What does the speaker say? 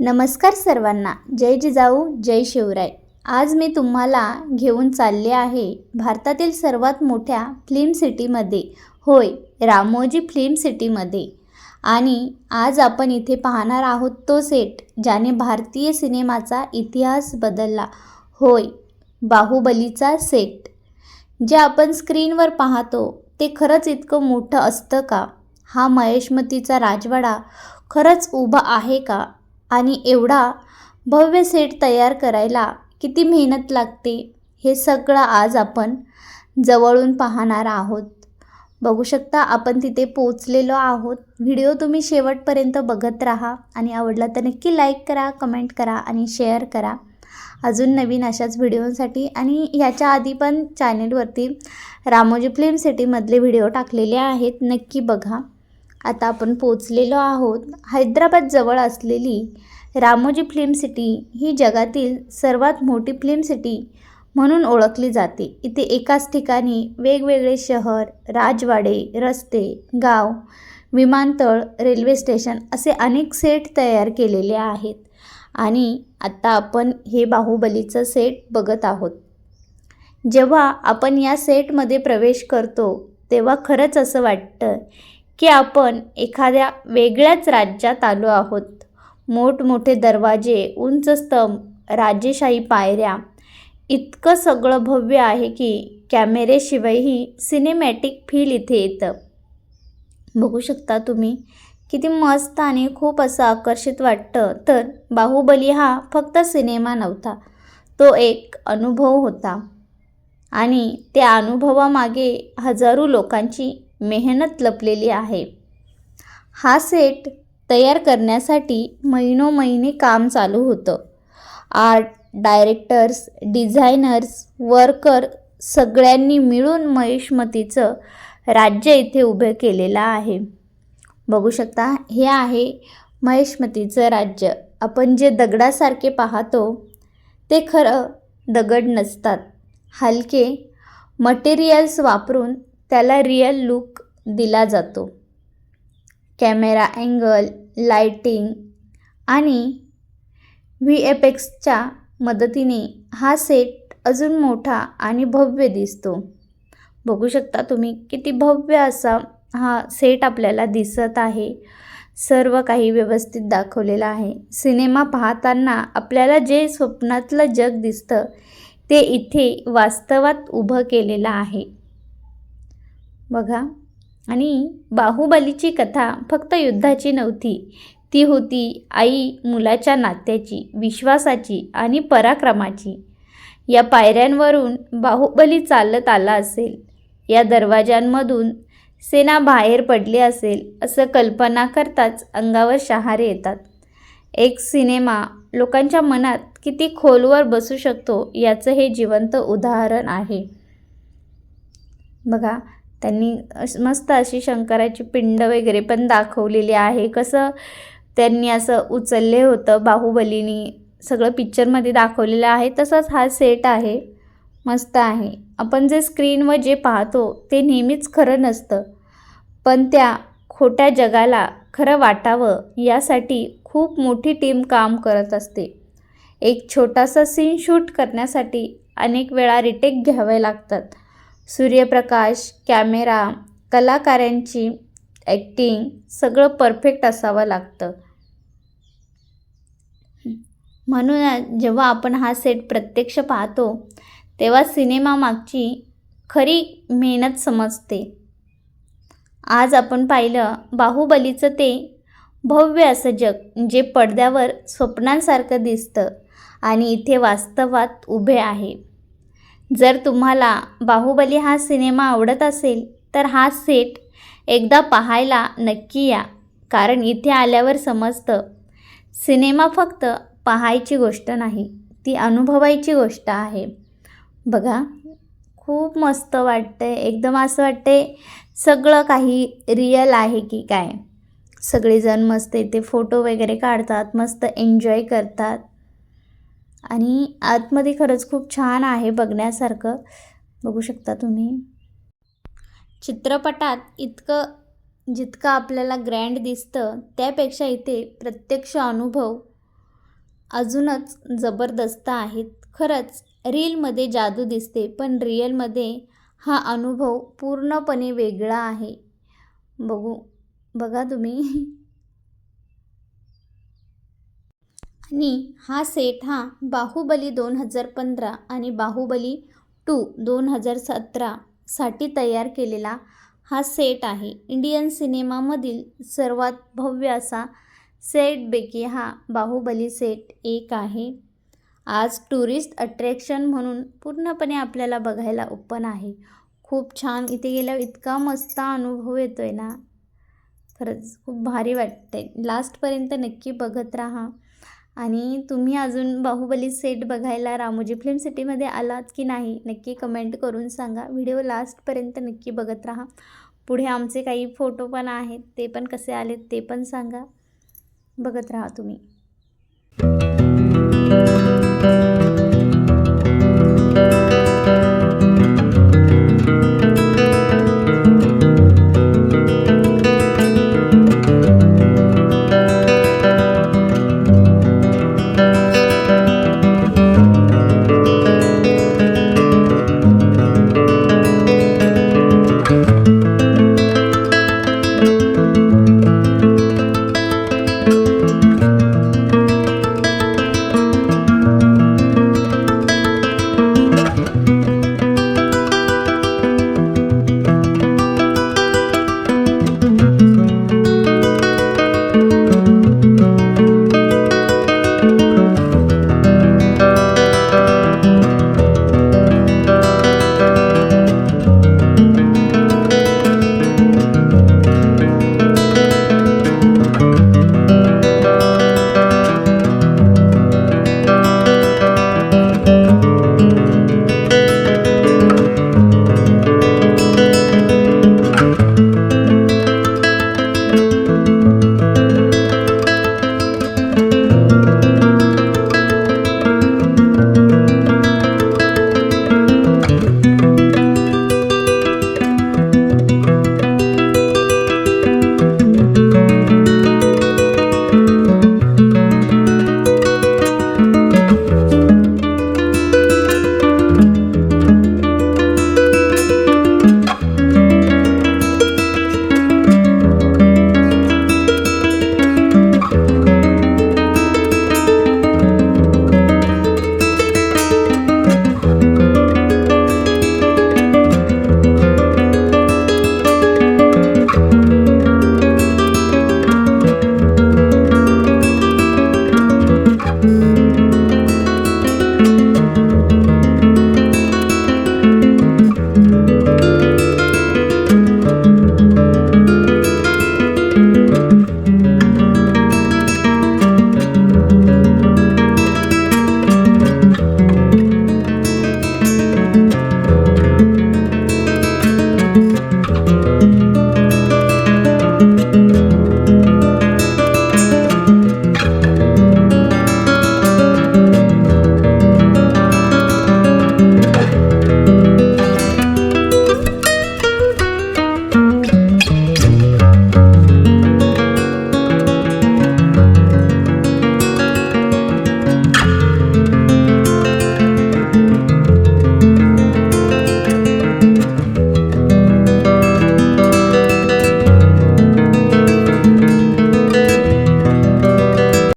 नमस्कार सर्वांना. जय जिजाऊ जय शिवराय. आज मी तुम्हाला घेऊन चालले आहे भारतातील सर्वात मोठ्या फिल्म सिटीमध्ये. होय रामोजी फिल्म सिटीमध्ये. आणि आज आपण इथे पाहणार आहोत तो सेट ज्याने भारतीय सिनेमाचा इतिहास बदलला. होय बाहुबलीचा सेट. जे आपण स्क्रीनवर पाहतो ते खरंच इतकं मोठं असतं का? हा महेशमतीचा राजवाडा खरंच उभा आहे का? आणि एवढा भव्य सेट तयार करायला किती मेहनत लागते हे सगळं आज आपण जवळून पाहणार आहोत. बघू शकता आपण तिथे पोचलेलो आहोत. व्हिडिओ तुम्ही शेवटपर्यंत बघत राहा आणि आवडला तर नक्की लाईक करा कमेंट करा आणि शेअर करा. अजून नवीन अशाच व्हिडिओसाठी आणि ह्याच्या आधी पण चॅनेलवरती रामोजी फिल्म सिटीमधले व्हिडिओ टाकलेले आहेत नक्की बघा. आता आपण पोचलेलो आहोत हैदराबाद जवळ असलेली रामोजी फिल्म सिटी ही जगातील सर्वात मोठी फिल्म सिटी म्हणून ओळखली जाते. इथे एकाच ठिकाणी वेगवेगळे शहर राजवाडे रस्ते गाव विमानतळ रेल्वे स्टेशन असे अनेक सेट तयार केलेले आहेत. आणि आत्ता आपण हे बाहुबलीचं सेट बघत आहोत. जेव्हा आपण या सेटमध्ये प्रवेश करतो तेव्हा खरंच असं वाटतं की आपण एखाद्या वेगळ्याच राज्यात आलो आहोत. मोठमोठे दरवाजे उंच स्तंभ राजेशाही पायऱ्या. इतकं सगळं भव्य आहे की कॅमेरेशिवायही सिनेमॅटिक फील इथे येतं. बघू शकता तुम्ही किती मस्त आणि खूप असं आकर्षित वाटतं. तर बाहुबली हा फक्त सिनेमा नव्हता तो एक अनुभव होता. आणि त्या अनुभवामागे हजारो लोकांची मेहनत लपलेली आहे. हा सेट तयार करण्यासाठी महिनो महिने काम चालू होतं. आर्ट डायरेक्टर्स डिझायनर्स वर्कर सगळ्यांनी मिळून महेशमतीचं राज्य इथे उभं केलेलं आहे. बघू शकता हे आहे महेशमतीचं राज्य. आपण जे दगडासारखे पाहतो ते खरं दगड नसतात. हलके मटेरियल्स वापरून त्याला रिअल लुक दिला जातो. कॅमेरा अँगल लाईटिंग आणि व्ही एफ एक्सच्या मदतीने हा सेट अजून मोठा आणि भव्य दिसतो. बघू शकता तुम्ही किती भव्य असा हा सेट आपल्याला दिसत आहे. सर्व काही व्यवस्थित दाखवलेलं आहे. सिनेमा पाहताना आपल्याला जे स्वप्नातलं जग दिसतं ते इथे वास्तवात उभं केलेलं आहे. बघा. आणि बाहुबलीची कथा फक्त युद्धाची नव्हती. ती होती आई मुलाच्या नात्याची विश्वासाची आणि पराक्रमाची. या पायऱ्यांवरून बाहुबली चालत आला असेल. या दरवाजांमधून सेना बाहेर पडली असेल असं कल्पना करताच अंगावर शहारे येतात. एक सिनेमा लोकांच्या मनात किती खोलवर बसू शकतो याचं हे जिवंत उदाहरण आहे. बघा त्यांनी मस्त अशी शंकराची पिंड वगैरे पण दाखवलेली आहे. कसं त्यांनी असं उचलले होतं बाहुबलीनी सगळं पिक्चरमध्ये दाखवलेलं आहे. तसंच हा सेट आहे. मस्त आहे. आपण जे स्क्रीनवर जे पाहतो ते नेहमीच खरं नसतं. पण त्या खोट्या जगाला खरं वाटावं यासाठी खूप मोठी टीम काम करत असते. एक छोटासा सीन शूट करण्यासाठी अनेक वेळा रिटेक घ्यावे लागतात. सूर्यप्रकाश कॅमेरा कलाकारांची ॲक्टिंग सगळं परफेक्ट असावं लागतं. म्हणून जेव्हा आपण हा सेट प्रत्यक्ष पाहतो तेव्हा सिनेमामागची खरी मेहनत समजते. आज आपण पाहिलं बाहुबलीचं ते भव्य असं जग जे पडद्यावर स्वप्नांसारखं दिसतं आणि इथे वास्तवात उभे आहे. जर तुम्हाला बाहुबली हा सिनेमा आवडत असेल तर हा सेट एकदा पाहायला नक्की या कारण इथे आल्यावर समजतं. सिनेमा फक्त पाहायची गोष्ट नाही ती अनुभवायची गोष्ट आहे. बघा खूप मस्त वाटतं एकदम असं वाटते सगळं काही रिअल आहे की काय? सगळेजण मस्त इथे फोटो वगैरे काढतात मस्त एन्जॉय करतात. आणि आतमध्ये खरंच खूप छान आहे बघण्यासारखं. बघू शकता तुम्ही. चित्रपटात इतकं जितकं आपल्याला ग्रँड दिसतं त्यापेक्षा इथे प्रत्यक्ष अनुभव अजूनच जबरदस्त आहेत. खरंच रीलमध्ये जादू दिसते पण रिअलमध्ये हा अनुभव पूर्णपणे वेगळा आहे. बघू बघा तुम्ही. आणि हा सेट हा बाहुबली दोन हजार पंधरा आणि बाहुबली टू दोन हजार सतरासाठी तयार केलेला हा सेट आहे. इंडियन सिनेमामधील सर्वात भव्य असा सेटपैकी हा बाहुबली सेट एक आहे. आज टुरिस्ट अट्रॅक्शन म्हणून पूर्णपणे आपल्याला बघायला ओपन आहे. खूप छान इथे गेल्यावर इतका मस्त अनुभव येतो आहे ना. खरंच खूप भारी वाटते लास्टपर्यंत नक्की बघत राहा. आणि तुम्ही अजून बाहुबली सेट बघायला रामोजी फिल्म सिटीमध्ये आलात की नाही नक्की कमेंट करून सांगा. व्हिडिओ लास्टपर्यंत नक्की बघत राहा. पुढे आमचे काही फोटो पण आहेत ते पण कसे आलेत ते पण सांगा. बघत राहा तुम्ही.